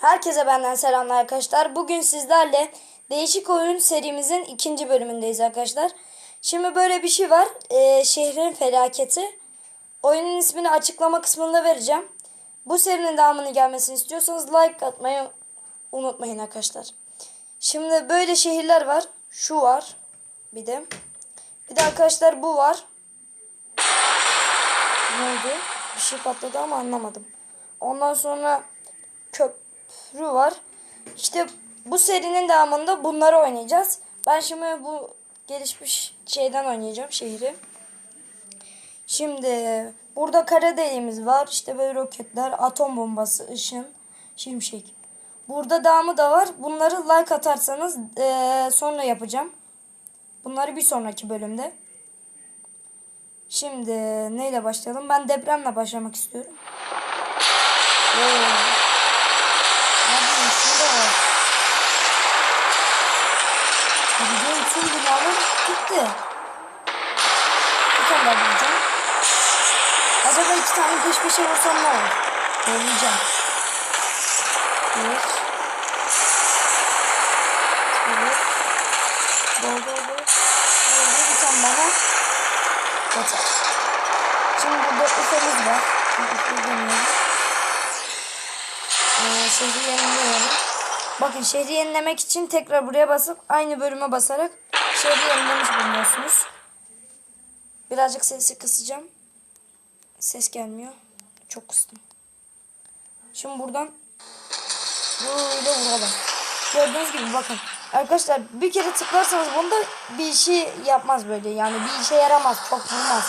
Herkese benden selamlar arkadaşlar. Bugün sizlerle değişik oyun serimizin ikinci bölümündeyiz arkadaşlar. Şimdi böyle bir şey var. Ee, şehrin felaketi. Oyunun ismini açıklama kısmında vereceğim. Bu serinin devamını gelmesini istiyorsanız like atmayı unutmayın arkadaşlar. Şimdi böyle şehirler var. Şu var. Bir de. Bir de arkadaşlar bu var. Ne oldu? Bir şey patladı ama anlamadım. Ondan sonra köprü var. İşte bu serinin devamında bunları oynayacağız. Ben şimdi bu gelişmiş şeyden oynayacağım şehri. Şimdi burada kara deliğimiz var. İşte böyle roketler, atom bombası, ışın, şimşek. Burada devamı da var. Bunları like atarsanız eee, sonra yapacağım. Bunları bir sonraki bölümde. Şimdi neyle başlayalım? Ben depremle başlamak istiyorum. Oo. Abi şurada var. Bildiğin tüm binalar gitti. Bir tane bulacağım. Acaba iki tane peş peşe vursam ne olur? Deneyeceğim. Bir. Evet. Bol bol bol. Böyle bir tane bana yeter. Şimdi burada ufamız var. Ufayı deneyelim. Ee, şehri yenileyelim. Bakın şehri yenilemek için tekrar buraya basıp aynı bölüme basarak şehri yenilemiş bulunuyorsunuz. Birazcık sesi kısacağım. Ses gelmiyor. Çok kıstım. Şimdi buradan böyle vuralım. Gördüğünüz gibi bakın. Arkadaşlar bir kere tıklarsanız bunda bir şey yapmaz böyle. Yani bir işe yaramaz. Çok vurmaz.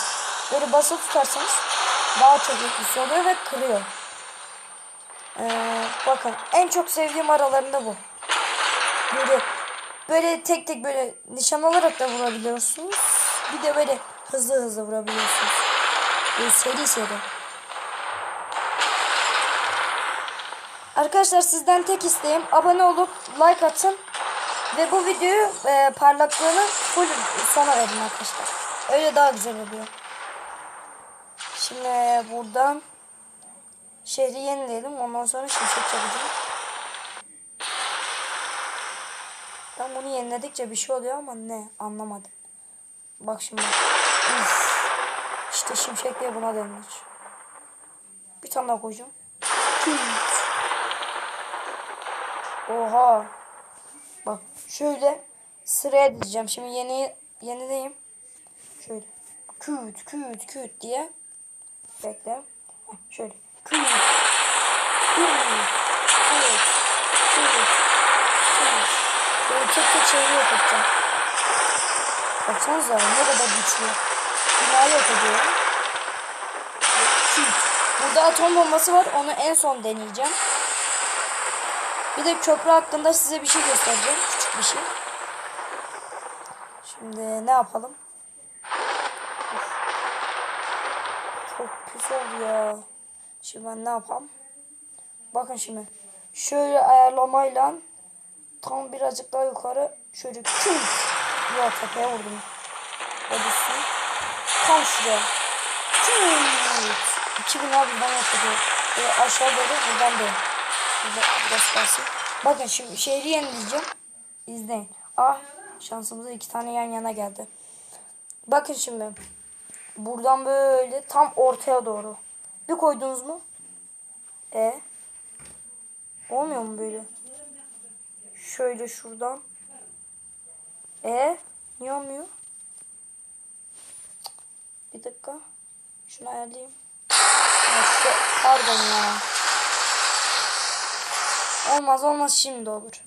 Böyle basılı tutarsanız daha çok etkisi oluyor ve kırıyor. Ee, bakın en çok sevdiğim aralarında bu. Böyle böyle tek tek böyle nişan alarak da vurabiliyorsunuz. Bir de böyle hızlı hızlı vurabiliyorsunuz. Böyle seri seri. Arkadaşlar sizden tek isteğim abone olup like atın ve bu videoyu e, parlaklığını full sona verin arkadaşlar. Öyle daha güzel oluyor. Şimdi buradan şehri yenileyelim ondan sonra şimşek çakacağım. Ben bunu yeniledikçe bir şey oluyor ama ne anlamadım. Bak şimdi. Uf. İşte şimşek diye buna denilir. Bir tane daha koyacağım. Oha. Bak şöyle sıraya dizeceğim. Şimdi yeni yenileyim. Şöyle. Küt küt küt diye. Bekle. Şöyle. Küt. Küt. Küt. Küt. Böyle tek tek şeyleri yok. Baksanıza ne kadar güçlü. Binayı yok ediyor. Küt. Burada atom bombası var. Onu en son deneyeceğim. Bir de köprü hakkında size bir şey göstereceğim. Küçük bir şey. Şimdi ne yapalım? Çok pis oldu ya. Şimdi ben ne yapalım? Bakın şimdi. Şöyle ayarlamayla tam birazcık daha yukarı şöyle küm. Ya tepeye vurdum. Hadi Tam şuraya. Küm. 2000 abi ben yapıyor. Böyle aşağı doğru buradan. Burada göstersin. Bakın şimdi şehri yenileyeceğim. İzleyin. Ah şansımıza iki tane yan yana geldi. Bakın şimdi. Buradan böyle tam ortaya doğru. Bir koydunuz mu? E Olmuyor mu böyle? Şöyle şuradan. E Niye olmuyor? Bir dakika. Şunu ayarlayayım. Pardon ya. Olmaz olmaz şimdi olur.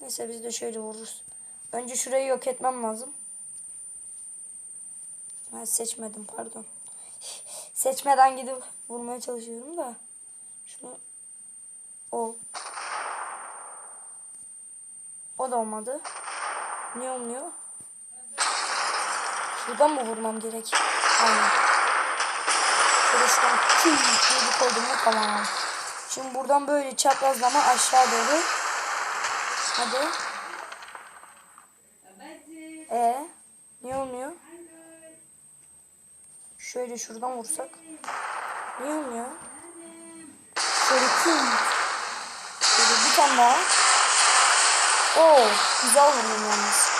Neyse biz de şöyle vururuz. Önce şurayı yok etmem lazım. Ben seçmedim pardon. Seçmeden gidip vurmaya çalışıyorum da. Şunu o. O da olmadı. Niye olmuyor? Şuradan mı vurmam gerek? Aynen. Şuradan küm diye bir koydum mu tamam. Şimdi buradan böyle çaprazlama aşağı doğru. Hadi. E niye olmuyor? Şöyle şuradan vursak. Niye olmuyor? Şöyle küm. Şöyle tane daha. Oo, güzel vurdum yalnız.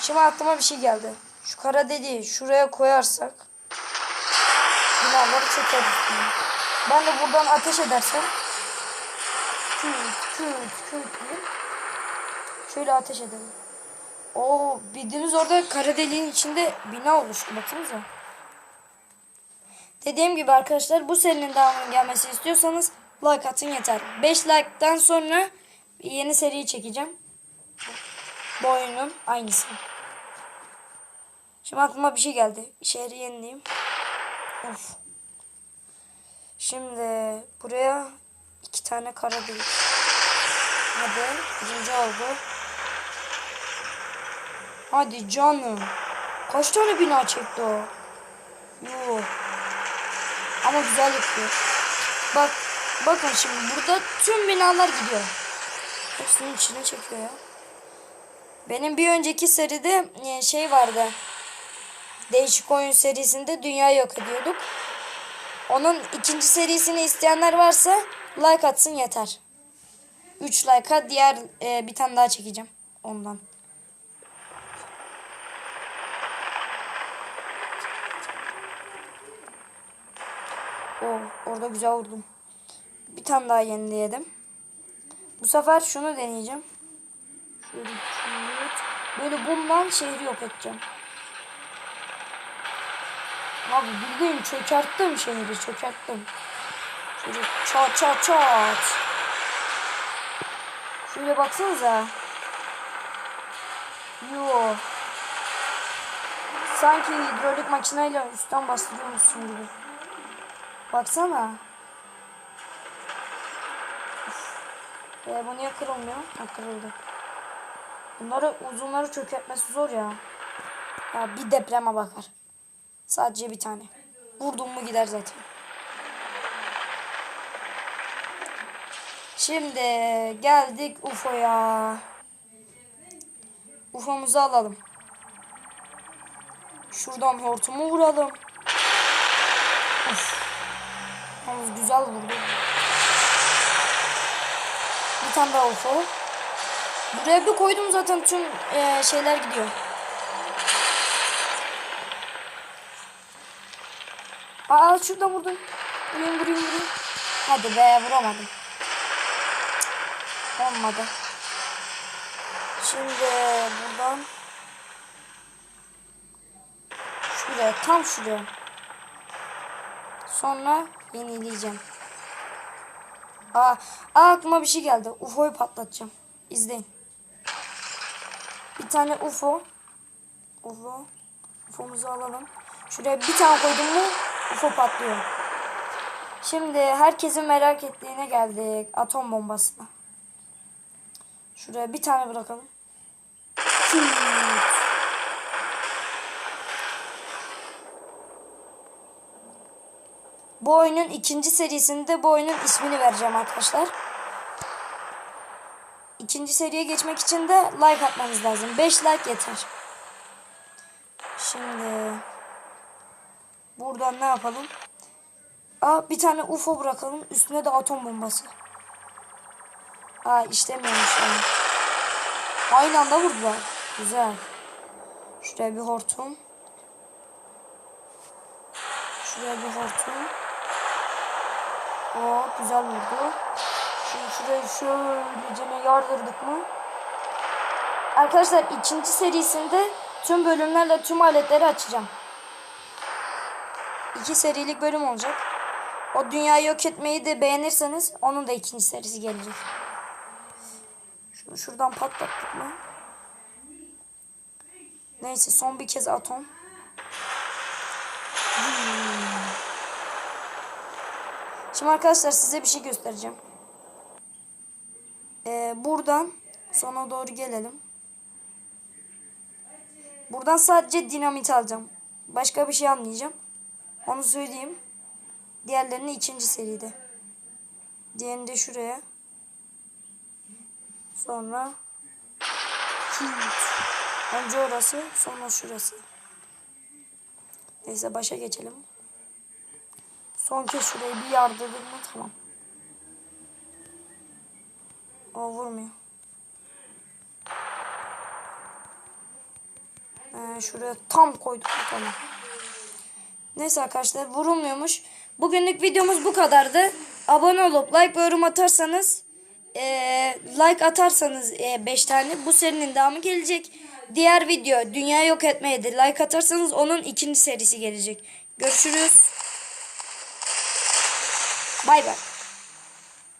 Şimdi aklıma bir şey geldi. Şu kara deliği şuraya koyarsak binaları çekeriz. Ben de buradan ateş edersem şöyle ateş edelim. Oo, bildiğiniz orada kara deliğin içinde bina oluştu baksanıza. Dediğim gibi arkadaşlar bu serinin devamının gelmesi istiyorsanız like atın yeter. 5 like'tan sonra yeni seriyi çekeceğim. Bu oyunun aynısı. Şimdi aklıma bir şey geldi. Şehri yenileyim. Of. Şimdi buraya iki tane kara delik. Hadi birinci oldu. Hadi canım. Kaç tane bina çekti o? Yuh. Ama güzel yapıyor. Bak bakın şimdi burada tüm binalar gidiyor. Hepsinin içine çekiyor ya. Benim bir önceki seride e, şey vardı. Değişik oyun serisinde dünya yok ediyorduk. Onun ikinci serisini isteyenler varsa like atsın yeter. 3 like'a diğer e, bir tane daha çekeceğim ondan. Oh, orada güzel vurdum. Bir tane daha yenileyelim. Bu sefer şunu deneyeceğim. Böyle bundan şehri yok edeceğim. Abi bildiğin çökerttim şehri çökerttim. Şöyle çat çat çat. Şöyle baksanıza. Yo. Sanki hidrolik makineyle üstten bastırıyormuşsun gibi. Baksana. E, bu niye kırılmıyor? Ha kırıldı. Bunları uzunları çökertmesi zor ya. Ya bir depreme bakar. Sadece bir tane. Vurdum mu gider zaten. Şimdi geldik UFO'ya. UFO'muzu alalım. Şuradan hortumu vuralım. Uf. Yalnız güzel vurdu. Bir tane daha UFO. Buraya bir koydum zaten tüm e, şeyler gidiyor. Aa şuradan vurdum. Vurayım vurayım vurayım. Hadi be vuramadım. Olmadı. Şimdi buradan şuraya tam şuraya. Sonra yenileyeceğim. Aa, aa aklıma bir şey geldi. UFO'yu patlatacağım. İzleyin. Bir tane UFO. UFO. UFO'muzu alalım. Şuraya bir tane koydum mu UFO patlıyor. Şimdi herkesin merak ettiğine geldik. Atom bombasına. Şuraya bir tane bırakalım. Bu oyunun ikinci serisinde bu oyunun ismini vereceğim arkadaşlar. İkinci seriye geçmek için de like atmanız lazım. 5 like yeter. Şimdi buradan ne yapalım? Aa bir tane UFO bırakalım. Üstüne de atom bombası. Aa işlemiyormuş yani. Aynı anda vurdular. Güzel. Şuraya bir hortum. Şuraya bir hortum. Oo güzel vurdu. Şimdi şurayı şöylece yardırdık mı? Arkadaşlar ikinci serisinde tüm bölümlerle tüm aletleri açacağım. İki serilik bölüm olacak. O dünyayı yok etmeyi de beğenirseniz onun da ikinci serisi gelecek. Şunu şuradan patlattık mı? Neyse son bir kez atom. Şimdi arkadaşlar size bir şey göstereceğim. Ee, buradan sona doğru gelelim. Buradan sadece dinamit alacağım. Başka bir şey almayacağım. Onu söyleyeyim. Diğerlerini ikinci seride. Diğerini de şuraya. Sonra. Önce orası sonra şurası. Neyse başa geçelim. Son kez şurayı bir yardırdım mı tamam. O vurmuyor. Ee, şuraya tam koyduk bakalım. Neyse arkadaşlar vurulmuyormuş. Bugünlük videomuz bu kadardı. Abone olup like ve yorum atarsanız eee, like atarsanız 5 tane bu serinin devamı gelecek. Diğer video dünya yok etmeye de like atarsanız onun ikinci serisi gelecek. Görüşürüz. Bay bay.